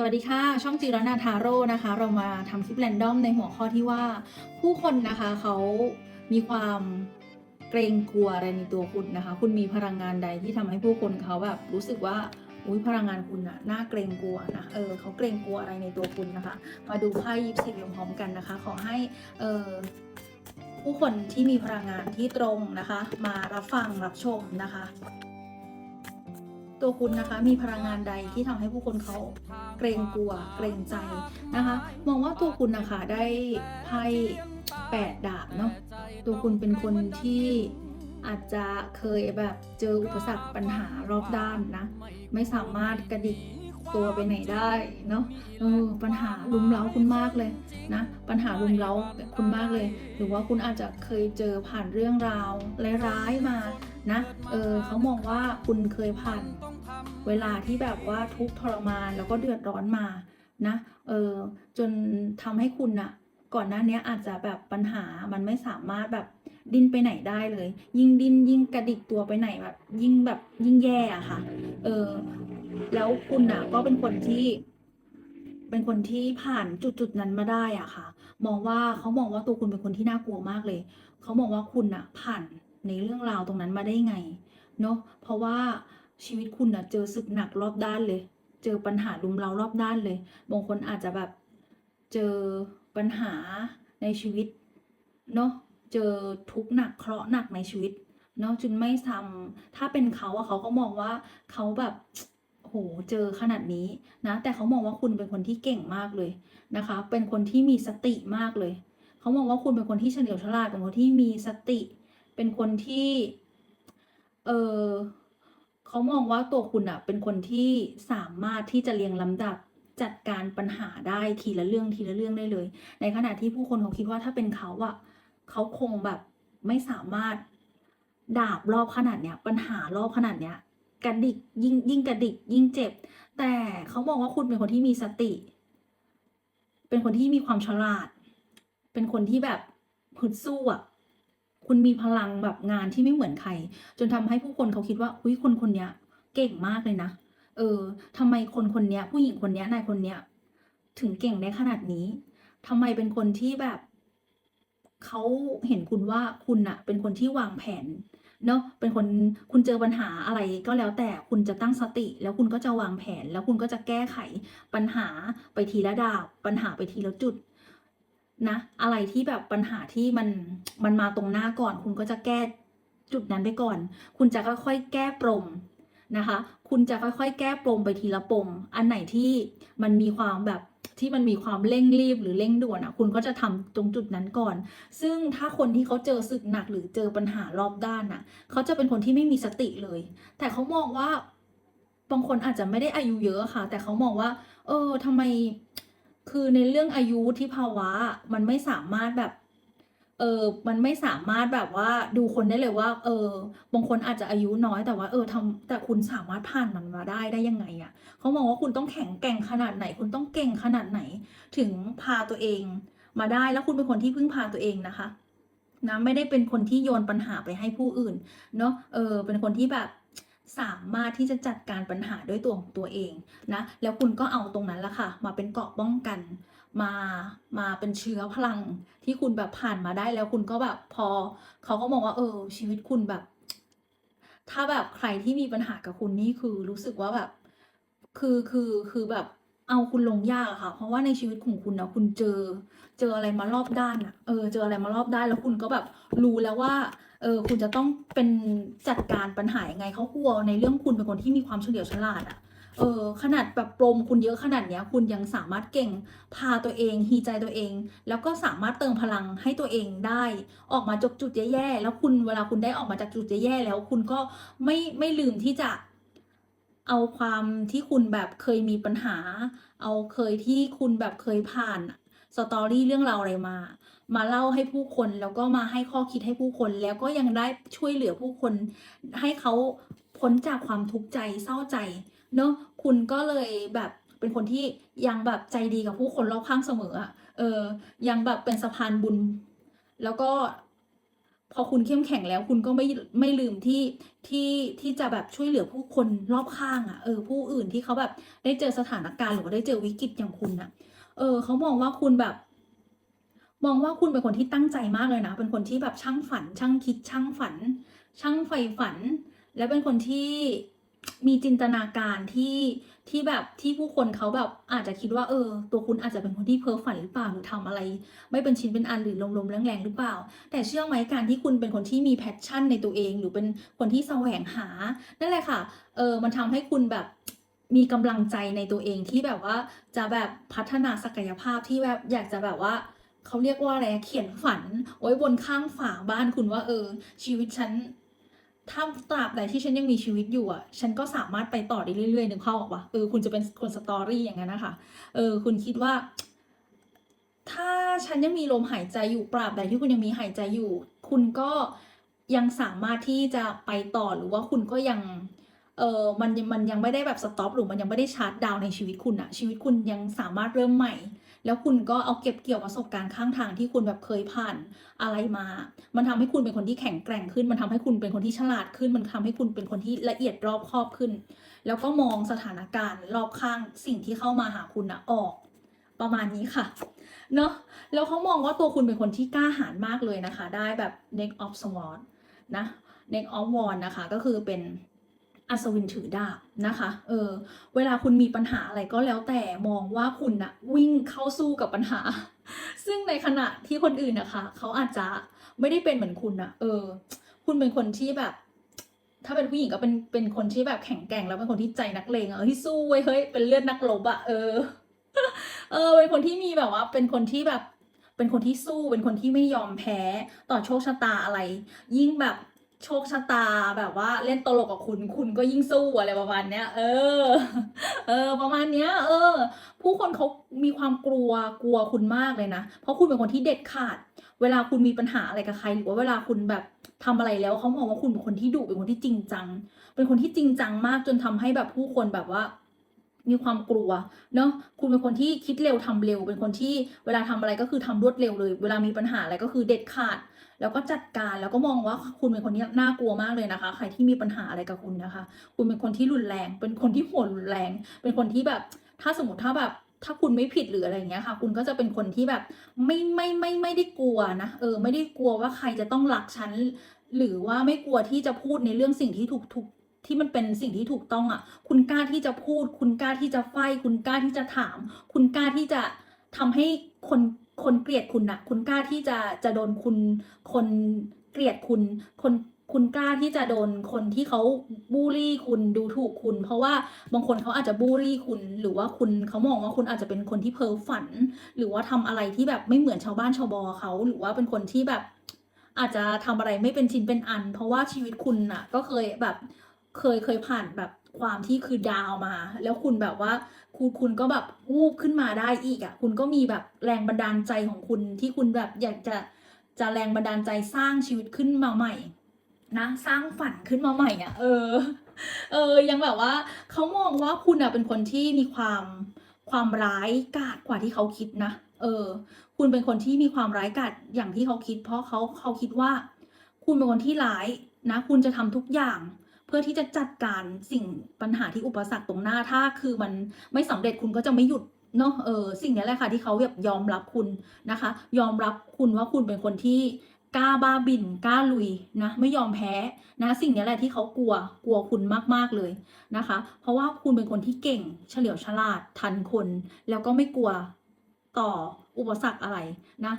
สวัสดีค่ะ ช่องจีรนาทาโร่นะคะ เรามาทำคลิปแรนดอมในหัวข้อที่ว่า ผู้คนนะคะเขามีความเกรงกลัวอะไรในตัวคุณนะคะ คุณมีพลังงานใดที่ทำให้ผู้คนเขาแบบรู้สึกว่าอุ้ยพลังงานคุณอะน่าเกรงกลัวนะเออเขาเกรงกลัวอะไรในตัวคุณนะคะ มาดูไพ่ยิปซีพร้อมกันนะคะ ขอให้เออผู้คนที่มีพลังงานที่ตรงนะคะ มารับฟังรับชมนะคะ ตัวคุณนะคะมีพลังงานใดที่ทำให้ผู้คนเขาเกรงกลัว เกรงใจนะคะ มองว่าตัวคุณนะคะได้ไพ่แปดดาบเนาะตัวคุณเป็นคนที่อาจจะเคยแบบเจออุปสรรคปัญหารอบด้านนะ ไม่สามารถกระดิกตัวไปไหนได้เนาะเออปัญหารุมเร้าคุณมากเลยนะ ปัญหารุมเร้าคุณมากเลย หรือว่าคุณอาจจะเคยเจอผ่านเรื่องราวร้ายๆมานะ เออเขามองว่าคุณเคยผ่าน เวลาที่แบบว่าทุกทรมานแล้วก็เดือดร้อนมานะเออจนทำให้คุณอะก่อนหน้านี้อาจจะแบบปัญหามันไม่สามารถแบบดิ้นไปไหนได้เลย ยิ่งดิ้นยิ่งกระดิกตัวไปไหนแบบ ยิ่งแบบยิ่งแย่อะค่ะ เออแล้วคุณอะก็เป็นคนที่ เป็นคนที่ผ่านจุดจุดๆนั้นมาได้อะค่ะ มองว่าเขามองว่าตัวคุณเป็นคนที่น่ากลัวมากเลย เขามองว่าคุณอะผ่านในเรื่องราวตรงนั้นมาได้ไง เนาะเพราะว่า ชีวิตคุณอะเจอศึกหนักรอบด้านเลย เจอปัญหารุมเรารอบด้านเลย บางคนอาจจะแบบเจอปัญหาในชีวิตเนาะ เจอทุกข์หนักเคราะห์หนักในชีวิตเนาะจึงไม่ทำถ้าเป็นเขาอะเขาก็มองว่าเขาแบบโหเจอขนาดนี้นะ แต่เขามองว่าคุณเป็นคนที่เก่งมากเลยนะคะ เป็นคนที่มีสติมากเลย เขามองว่าคุณเป็นคนที่เฉลียวฉลาดเป็นคนที่มีสติ เป็นคนที่ เออ เขามองว่าตัวคุณอะเป็นคนที่สามารถที่จะเรียงลำดับจัดการปัญหาได้ทีละเรื่องทีละเรื่องได้เลย ในขณะที่ผู้คนเขาคิดว่าถ้าเป็นเขาอะเขาคงแบบไม่สามารถดาบรอบขนาดเนี้ย ปัญหารอบขนาดเนี้ยกระดิกยิ่งยิ่งกระดิกยิ่งเจ็บ แต่เขามองว่าคุณเป็นคนที่มีสติ เป็นคนที่มีความฉลาด เป็นคนที่แบบฮึดสู้อะ คุณมีพลังแบบงานที่ไม่เหมือนใคร จนทำให้ผู้คนเขาคิดว่าอุ้ยคนคนนี้เก่งมากเลยนะ เออทำไมคนคนนี้ผู้หญิงคนนี้นายคนเนี้ยถึงเก่งได้ขนาดนี้ทำไมเป็นคนที่แบบเขาเห็นคุณว่าคุณอะเป็นคนที่วางแผนเนาะเป็นคนคุณเจอปัญหาอะไรก็แล้วแต่คุณจะตั้งสติ แล้วคุณก็จะวางแผน แล้วคุณก็จะแก้ไขปัญหาไปทีละดาบปัญหาไปทีละจุด นะ อะไรที่แบบปัญหาที่มันมันมาตรงหน้าก่อน คุณก็จะแก้จุดนั้นไปก่อน คุณจะค่อยๆ แก้ปรมนะคะ คุณจะค่อยๆ แก้ปรมไปทีละปม อันไหนที่มันมีความแบบที่มันมีความเร่งรีบหรือเร่งด่วนอะ คุณก็จะทำตรงจุดนั้นก่อน ซึ่งถ้าคนที่เขาเจอศึกหนักหรือเจอปัญหารอบด้านน่ะ เขาจะเป็นคนที่ไม่มีสติเลย แต่เขามองว่าบางคนอาจจะไม่ได้อายุเยอะค่ะ แต่เขามองว่า เออทำไม คือในเรื่องอายุที่ภาวะมันไม่สามารถแบบเออ มันไม่สามารถแบบว่าดูคนได้เลยว่า เออ บางคนอาจจะอายุน้อยแต่ว่า เออทำแต่คุณสามารถผ่านมันมาได้ได้ยังไงอะเขามองว่าคุณต้องแข็งแกร่งขนาดไหน คุณต้องเก่งขนาดไหน ถึงพาตัวเองมาได้ แล้วคุณเป็นคนที่พึ่งพาตัวเองนะคะ นะ ไม่ได้เป็นคนที่โยนปัญหาไปให้ผู้อื่น เนาะ เออ เป็นคนที่แบบ สามารถที่จะจัดการปัญหาด้วยตัวของตัวเองนะแล้วคุณก็เอาตรงนั้นละค่ะ มาเป็นเกราะป้องกันมามาเป็นเชื้อพลังที่คุณแบบผ่านมาได้แล้วคุณก็แบบพอเขาก็มองว่าเออ ชีวิตคุณแบบ ถ้าแบบใครที่มีปัญหากับคุณนี่คือรู้สึกว่าแบบ คือคือคือแบบ เอาคุณลงยากอะค่ะ เพราะว่าในชีวิตของคุณนะคุณเจอ เจออะไรมารอบด้านอะเออ เจออะไรมารอบด้านแล้วคุณก็แบบรู้แล้วว่า เออ คุณจะต้องเป็นจัดการปัญหายังไงเขากลัวในเรื่องคุณเป็นคนที่มีความเฉลียวฉลาดอะเออขนาดแบบปรมคุณเยอะขนาดเนี้ย คุณยังสามารถเก่งพาตัวเองฮีใจตัวเอง แล้วก็สามารถเติมพลังให้ตัวเองได้ ออกมาจากจุดแย่ๆแล้วคุณเวลาคุณได้ออกมาจากจุดแย่ๆแล้วคุณก็ไม่ไม่ลืมที่จะ เอาความที่คุณแบบเคยมีปัญหา เอาเคยที่คุณแบบเคยผ่านสตอรี่เรื่องราวอะไรมา มาเล่าให้ผู้คนแล้วก็มาให้ข้อคิดให้ผู้คน แล้วก็ยังได้ช่วยเหลือผู้คน ให้เขาพ้นจากความทุกข์ใจเศร้าใจเนอะคุณก็เลยแบบเป็นคนที่ยังแบบใจดีกับผู้คนรอบข้างเสมออะเออยังแบบเป็นสะพานบุญ แล้วก็ พอคุณเข้มแข็งแล้วคุณก็ไม่ไม่ลืมที่ที่ที่จะแบบช่วยเหลือผู้คนรอบข้างอะ่ะเออผู้อื่นที่เขาแบบได้เจอสถานการณ์หรือว่าได้เจอวิกฤตอย่างคุณอะ่ะ เออเขามองว่าคุณแบบ มองว่าคุณเป็นคนที่ตั้งใจมากเลยนะ เป็นคนที่แบบช่างฝัน ช่างคิดช่างฝัน ช่างใฝ่ฝัน และเป็นคนที่ มีจินตนาการที่ที่แบบที่ผู้คนเขาแบบอาจจะคิดว่าเออ ตัวคุณอาจจะเป็นคนที่เพ้อฝันหรือเปล่าหรือทำอะไร ไม่เป็นชิ้นเป็นอันหรือลมๆแรงๆหรือเปล่า แต่เชื่อไหมการที่คุณเป็นคนที่มีแพชชั่นในตัวเอง หรือเป็นคนที่แสวงหานั่นแหละค่ะเออมันทำให้คุณแบบมีกำลังใจในตัวเองที่แบบว่าจะแบบพัฒนาศักยภาพที่แบบอยากจะแบบว่าเขาเรียกว่าอะไรเขียนฝันไว้บนข้างฝาบ้านคุณว่าเออ ชีวิตฉัน ถ้าตราบใดที่ฉันยังมีชีวิตอยู่อะ ฉันก็สามารถไปต่อได้เรื่อยๆนึกเข้าออกปะเออคุณจะเป็นคนสตอรี่อย่างนั้นนะคะ เออ คุณคิดว่า ถ้าฉันยังมีลมหายใจอยู่ปราบใดที่คุณยังมีหายใจอยู่ คุณก็ยังสามารถที่จะไปต่อหรือว่าคุณก็ยัง เออมันมันยังไม่ได้แบบสต็อปหรือมันยังไม่ได้ชาร์จดาวในชีวิตคุณอะชีวิตคุณยังสามารถเริ่มใหม่ แล้วคุณก็เอาเก็บเกี่ยวประสบการณ์ข้างทางที่คุณแบบเคยผ่านอะไรมา มันทำให้คุณเป็นคนที่แข็งแกร่งขึ้น มันทำให้คุณเป็นคนที่ฉลาดขึ้น มันทำให้คุณเป็นคนที่ละเอียดรอบคอบขึ้น แล้วก็มองสถานการณ์รอบข้างสิ่งที่เข้ามาหาคุณอะออก ประมาณนี้ค่ะเนอะแล้วเขามองว่าตัวคุณเป็นคนที่กล้าหาญมากเลยนะคะ ได้แบบ neck of sword นะ neck of wand นะคะ ก็คือเป็น อัศวินถือดาบนะคะ เออ เวลาคุณมีปัญหาอะไรก็แล้วแต่มองว่าคุณนะวิ่งเข้าสู้กับปัญหา ซึ่งในขณะที่คนอื่นนะคะ เขาอาจจะไม่ได้เป็นเหมือนคุณนะเออ คุณเป็นคนที่แบบ ถ้าเป็นผู้หญิงก็เป็นเป็นคนที่แบบแข็งแกร่งแล้วเป็นคนที่ใจนักเลงอะเออที่สู้เว้ยเฮ้ยเป็นเลือดนักรบอะเออ เออ เป็นคนที่มีแบบว่า เป็นคนที่แบบเป็นคนที่สู้เป็นคนที่ไม่ยอมแพ้ต่อโชคชะตาอะไร ยิ่งแบบ โชคชะตาแบบว่าเล่นตลกกับคุณคุณก็ยิ่งสู้อะไรประมาณเนี้ย เออ เออ ประมาณเนี้ย เออ ผู้คนเขามีความกลัวกลัวคุณมากเลยนะ เพราะคุณเป็นคนที่เด็ดขาด เวลาคุณมีปัญหาอะไรกับใคร หรือว่าเวลาคุณแบบทำอะไรแล้วเขามองว่าคุณเป็นคนที่ดุเป็นคนที่จริงจัง เป็นคนที่จริงจังมากจนทำให้แบบผู้คนแบบว่า มีความกลัวเนอะคุณเป็นคนที่คิดเร็วทำเร็ว เป็นคนที่เวลาทำอะไรก็คือทำรวดเร็วเลย เวลามีปัญหาอะไรก็คือเด็ดขาด แล้วก็จัดการแล้วก็มองว่าคุณเป็นคนที่น่ากลัวมากเลยนะคะ ใครที่มีปัญหาอะไรกับคุณนะคะ คุณเป็นคนที่รุนแรง เป็นคนที่โหดรุนแรง เป็นคนที่แบบ ถ้าสมมติถ้าแบบถ้าคุณไม่ผิดหรืออะไรอย่างเงี้ยค่ะ คุณก็จะเป็นคนที่แบบไม่ไม่ไม่ไม่ได้กลัวนะเออ ไม่ได้กลัวว่าใครจะต้องรักฉันหรือว่าไม่กลัวที่จะพูดในเรื่องสิ่งที่ถูกถูก ที่มันเป็นสิ่งที่ถูกต้องอะ คุณกล้าที่จะพูด คุณกล้าที่จะไฟคุณกล้าที่จะถาม คุณกล้าที่จะทำให้คนคนเกลียดคุณนะคุณกล้าที่จะจะโดนคุณคนเกลียดคุณคนคุณกล้าที่จะโดนคนที่เขาบูลลี่คุณดูถูกคุณ เพราะว่าบางคนเขาอาจจะบูลลี่คุณ หรือว่าคุณเขามองว่าคุณอาจจะเป็นคนที่เพ้อฝัน หรือว่าทำอะไรที่แบบไม่เหมือนชาวบ้านชาวบอเขาหรือว่าเป็นคนที่แบบ อาจจะทำอะไรไม่เป็นชิ้นเป็นอัน เพราะว่าชีวิตคุณน่ะก็เคยแบบ เคยเคยผ่านแบบความที่คือดาวมา แล้วคุณแบบว่า คุณคุณก็แบบวูบขึ้นมาได้อีกอะ คุณก็มีแบบแรงบันดาลใจของคุณที่คุณแบบอยากจะจะแรงบันดาลใจสร้างชีวิตขึ้นมาใหม่นะสร้างฝันขึ้นมาใหม่อะ เออ เออ ยังแบบว่าเขามองว่าคุณอะเป็นคนที่มีความความร้ายกาจกว่าที่เขาคิดนะเออ คุณเป็นคนที่มีความร้ายกาจอย่างที่เขาคิด เพราะเขาเขาคิดว่า คุณเป็นคนที่ร้ายนะ คุณจะทำทุกอย่าง เพื่อที่จะจัดการสิ่งปัญหาที่อุปสรรคตรงหน้าถ้าคือมันไม่สำเร็จคุณก็จะไม่หยุดเนาะเออสิ่งนี้แหละค่ะที่เขาแบบยอมรับคุณนะคะ ยอมรับคุณว่าคุณเป็นคนที่กล้าบ้าบินกล้าลุยนะไม่ยอมแพ้นะสิ่งนี้แหละที่เขากลัวกลัวคุณมากๆเลยนะคะ เพราะว่าคุณเป็นคนที่เก่งเฉลียวฉลาดทันคน แล้วก็ไม่กลัวต่ออุปสรรคอะไรนะ